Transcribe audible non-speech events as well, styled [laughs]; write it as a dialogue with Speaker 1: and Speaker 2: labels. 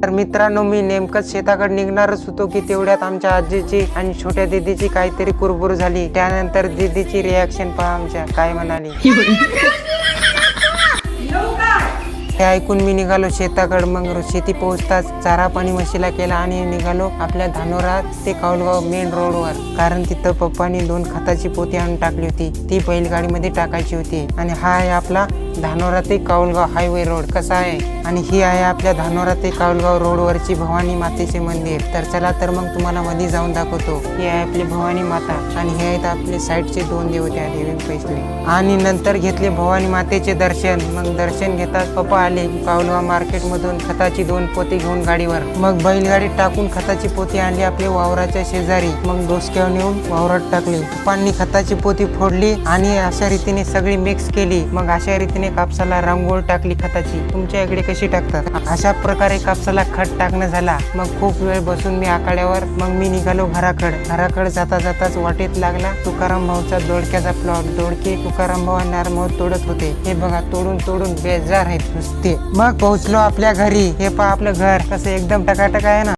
Speaker 1: तर मित्रांनो मी नेमकंच शेताकडे निघणारच होतो की तेवढ्यात आमच्या आजीची आणि छोट्या दीदीची काहीतरी कुरबुर झाली. त्यानंतर दीदीची रिॲक्शन पहा आमच्या. काय म्हणाली? [laughs] हे ऐकून मी निघालो शेताकडे. मग शेती पोहोचताच चारा पाणी म्हशीला केला आणि निघालो आपल्या धानोरा ते काऊलगाव मेन रोडवर कारण तिथं पप्पानी दोन खताची पोती आणून टाकली होती. ती बैलगाडीमध्ये टाकायची होती. आणि हा आहे आपला धानोरा ते काऊलगाव हायवे रोड कसा आहे? आणि ही आहे आपल्या धानोरा ते काऊलगाव रोडवरची भवानी मातेचे मंदिर. तर चला तर मग तुम्हाला मध्ये जाऊन दाखवतो. ही आहे आपली भवानी माता. आणि हे आहेत आपले साईडचे दोन देवते देवी पैसले आणि नंतर घेतले भवानी मातेचे दर्शन. मग दर्शन घेतात पप्पा आले काऊलगाव मार्केटमधून खताची दोन पोती घेऊन गाडीवर. मग बैलगाडी टाकून खताची पोती आणली आपल्या वावराच्या शेजारी. मग डोसक्यावर नेऊन वावरात टाकली. पप्पांनी खताची पोती फोडली आणि अशा रीतीने सगळी मिक्स केली. मग अशा रीतीने कापसाला रांगोळ टाकली खताची. तुमच्या इकडे कशी टाकतात? अशा प्रकारे कापसाला खत टाकणं झाला. मग खूप वेळ बसून मी आखाड्यावर मग मी निघालो घराकड. घराकड जाता जाताच वाटेत लागला तुकाराम भाऊचा दोडक्याचा प्लॉट दोडके तुकाराम भाऊ नारमोह तोडत होते. हे बघा तोडून तोडून बेजार आहेत असते. मग पोहोचलो आपल्या घरी. हे पहा आपलं घर. कसं एकदम टकाटक आहे ना.